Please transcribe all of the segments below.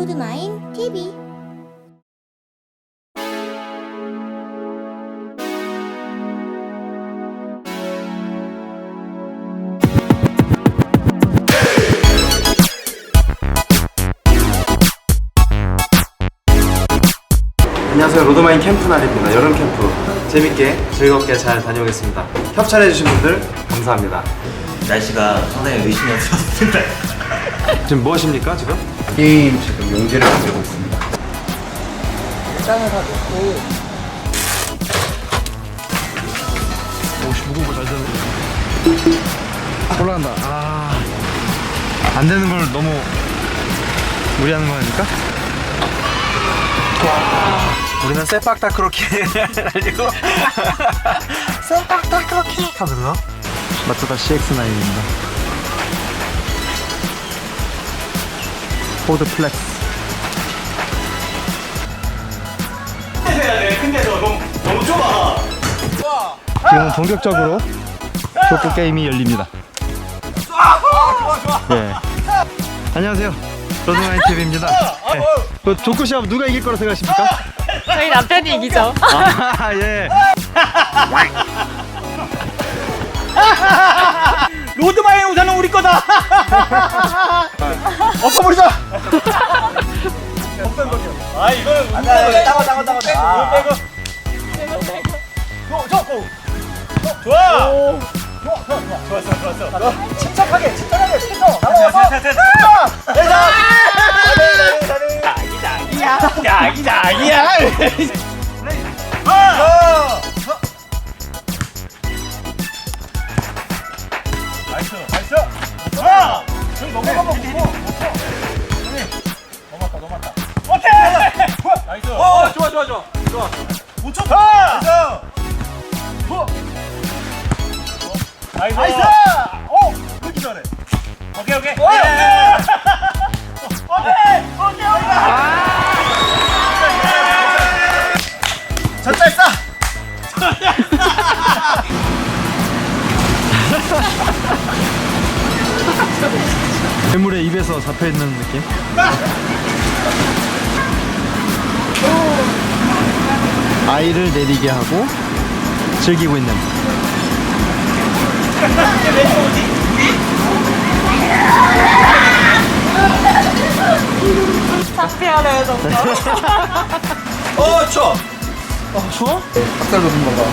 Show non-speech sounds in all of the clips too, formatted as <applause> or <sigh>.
로드마인 TV 안녕하세요. 로드마인 캠프 날입니다. 여름 캠프. 재밌게 즐겁게 잘 다녀오겠습니다. 협찬해주신 분들 감사합니다. 날씨가 상당히 의심이 없었습니다. 지금 뭐 하십니까 지금? 게임 지금 용지를 만들고 있습니다. 오씨 무거운 거잘 되네 올라간다 아... 안 되는 걸 너무 무리하는 거 아닙니까? 와 우리는 쎄빡다크로키 알고 <laughs> 쎄빡다크로키 하면서 마츠다 CX9입니다 포드 플렉스 지금 본격적으로 족구 게임이 열립니다. 예. 안녕하세요. 로드마인 TV입니다. 예. 그 족구 시합 누가 이길 거라 생각하십니까? 저희 남편이 이기죠. 아, 예. 로드마의 우산은 우리 거다. <laughs> 엎어버리자. 아 이거는 우리 거다. 따가 따가 따가 따가. 빼고 빼고. 저 저. 좋아. 좋아 좋아 좋아 좋았어 좋았어. 침착하게 침착하게 침착. 나와서. 대자. 야기야 야기야. 좋아. 좋아 못 쳤다 나이스 나이스! 나이스! 오! 그렇게 잘해. 오케이 오케이. <laughs> 오케이! 오케이! 오케이 졌다 했어 괴물의 입에서 잡혀 있는 느낌. <laughs> 아이를 내리게 하고 즐기고 있는. 창피하네요, 정말. 어 추워 닭살 돋는 거 봐.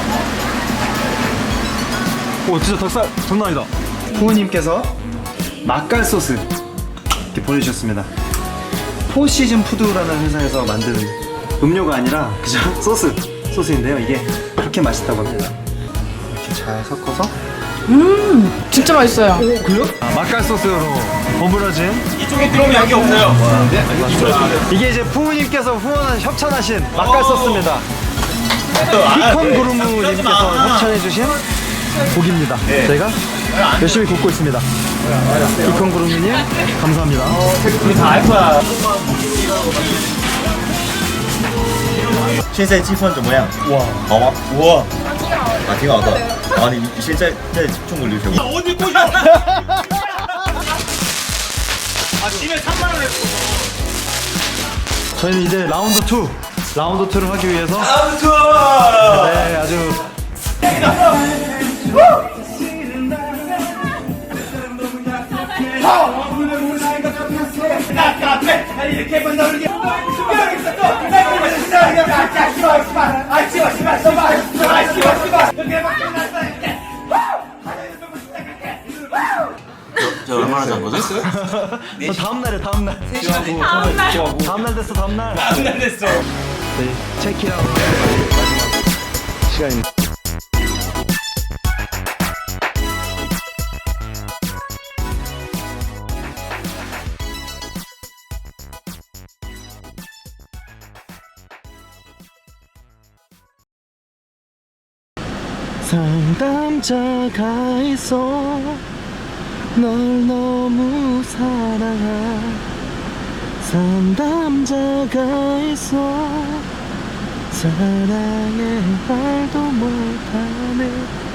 오 진짜 닭살 장난 아니다. 후우님께서 맛깔 소스 이렇게 보내주셨습니다. 포시즌 푸드라는 회사에서 만든 음료가 아니라 그저 <laughs> 소스 소스인데요. 이게 그렇게 맛있다고 합니다. 이렇게 잘 섞어서 진짜 맛있어요. 아, 맛깔 소스로 버무려진 이쪽에 들어오면 양이 없어요 이게 이제 부모님께서 후원한 협찬하신 맛깔 소스입니다. 피콘 구루무님께서 협찬해주신 고기입니다. 저희가 열심히 굽고 있습니다. 피콘 구루무님 감사합니다. 다알 거야 现在计算怎么样？哇，好吗？우와 啊，挺好的。然后你你现在在中国留学吗？ 어디 꼬셔 <laughs> 아 집에 3만 원 했어 저희는 이제 라운드 2 라운드 2를 하기 위해서 라운드 투어 네 아주 카페 이렇게 본다 우리 씨발 씨발 씨발 아 씨발 씨발. 이렇게 막 끝났어 이렇게. 저 얼마나 잔 거죠? 어, 다음 날에 다음 날. 다음 날. 다음 날 됐어 다음 날. 안날 됐어. 네, 마지막. 시간입니다. 상담자가 있어 널 너무 사랑한 상담자가 있어 사랑해 말도 못하네